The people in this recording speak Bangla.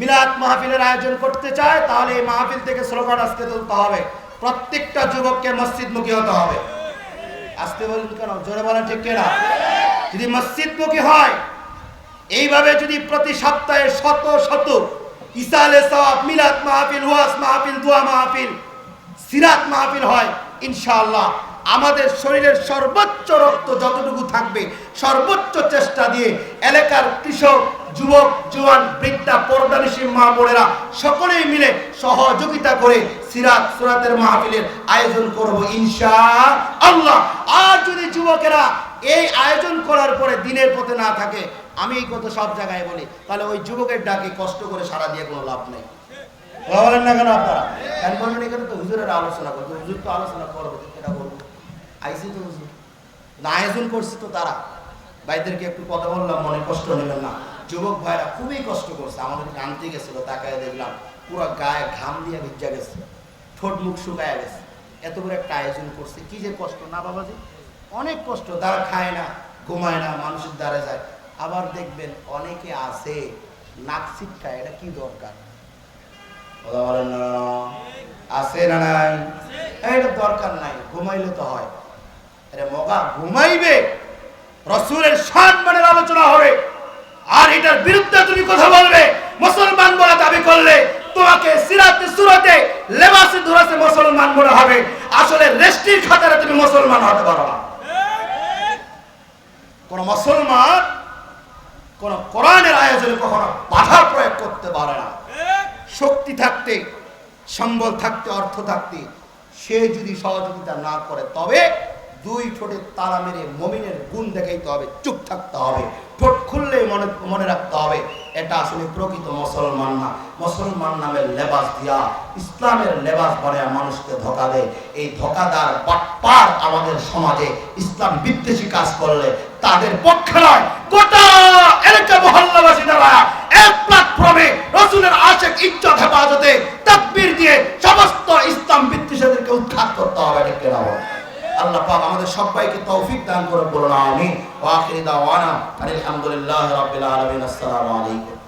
মিলাদ মাহফিলের আয়োজন করতে চায়, তাহলে এই মাহফিল থেকে স্লোগান আজকে তুলতে হবে। প্রত্যেকটা যুবককে মসজিদমুখী হতে হবে। আসতে বলুন কেন? জোরে বলেন ঠিক কেনা? যদি মসজিদমুখী হয়, এইভাবে যদি প্রতি সপ্তাহে শত শত ইসালে সওয়াব, মিলাদ মাহফিল, ওয়াজ মাহফিল, দোয়া মাহফিল, সিরাত মাহফিল হয়, ইনশাআল্লাহ। আমাদের শরীরের সর্বোচ্চ রক্ত যতটুকু থাকবে, সর্বোচ্চ চেষ্টা দিয়ে এলাকার কৃষক, যুবক, জওয়ান, বৃদ্ধা পর্দানিসী মা বোনেরা সকলেই মিলে সহযোগিতা করে সিরাত সুরাতের মাহফিলের আয়োজন করব ইনশা আল্লাহ আর যদি যুবকেরা এই আয়োজন করার পরে দিনের পথে না থাকে, আমি এই কথা সব জায়গায় বলি, তাহলে ওই যুবকের ডাকে কষ্ট করে সারা দিয়ে কোনো লাভ নেই। বলেন না কেন আপনারা? বলবেন এখানে তো হুজুরের আলোচনা করবে, হুজুর তো আলোচনা করবে, এটা বলব। আইসি তো না আয়োজন করছে তো তারা। ভাইদেরকে একটু কথা বললাম, মনে কষ্ট নেবেন না। যুবক ভাইরা খুবই কষ্ট করছে। আমাদের আনতে গেছিল, তাকায় দেখলাম, পুরো গায়ে ঘাম দিয়ে ভিজা গেছে। ঠোঁট মুখ শুকায় গেছে। এত বড় একটা আয়োজন করছে। কি যে কষ্ট, না বাবাজি? অনেক কষ্ট। তারা খায় না, ঘুমায় না, মানুষের দ্বারে যায়। আবার দেখবেন অনেকে আছে, নাক ছিটকায়। এটা কি দরকার? আছে না নাই? এটা দরকার নাই। ঘুমাইলে তো হয়। আরে মগা, ঘুমাইবে? রসুলের সম্মানের আলোচনা হবে। আর এটার বিরুদ্ধে তুমি কথা বলবে। মুসলমান বলে দাবি করলে তোমাকে সিরাতে সুরাতে, লেবাসে ধরাতে মুসলমান মনে হবে। আসলে রেস্টির খাতারে তুমি মুসলমান হতে পারো না। কোন মুসলমান কোন কোরআনের আয়োজনে কখনো বাধা প্রয়োগ করতে পারে না। শক্তি থাকতে, সম্বল থাকতে, অর্থ থাকতে, সে যদি সহযোগিতা না করে, তবে দুই ঠোঁটে তালা মেরে মমিনের গুণ দেখাইতে হবে, চুপ থাকতে হবে, ঠোঁট খুললে মনে মনে রাখতে হবে, এটা আসলে প্রকৃত মুসলমান না। মুসলমান নামের লেবাস দিয়া ইসলামের লেবাস বানায় মানুষকে ধোকা দেয়। এই ধোকাদার বাটপার আমাদের সমাজে ইসলাম বিদ্বেষী কাজ করলে তাদের পক্ষে নয়। গোটা এলাকা মহল্লাবাসী দ্বারা এক প্ল্যাটফর্মে রসুলের আশেক ইজ্জত হেফাজতে তাকবীর দিয়ে সমস্ত ইসলাম বিদ্বেষীদেরকে উৎখাত করতে হবে এটা কেনা বলে। আল্লাহ পাক আমাদের সবাইকে তৌফিক দান করে বলুন আমিন। ওয়া আখিরি দাওয়ানা আলহামদুলিল্লাহি রাব্বিল আলামিন। আসসালামু আলাইকুম।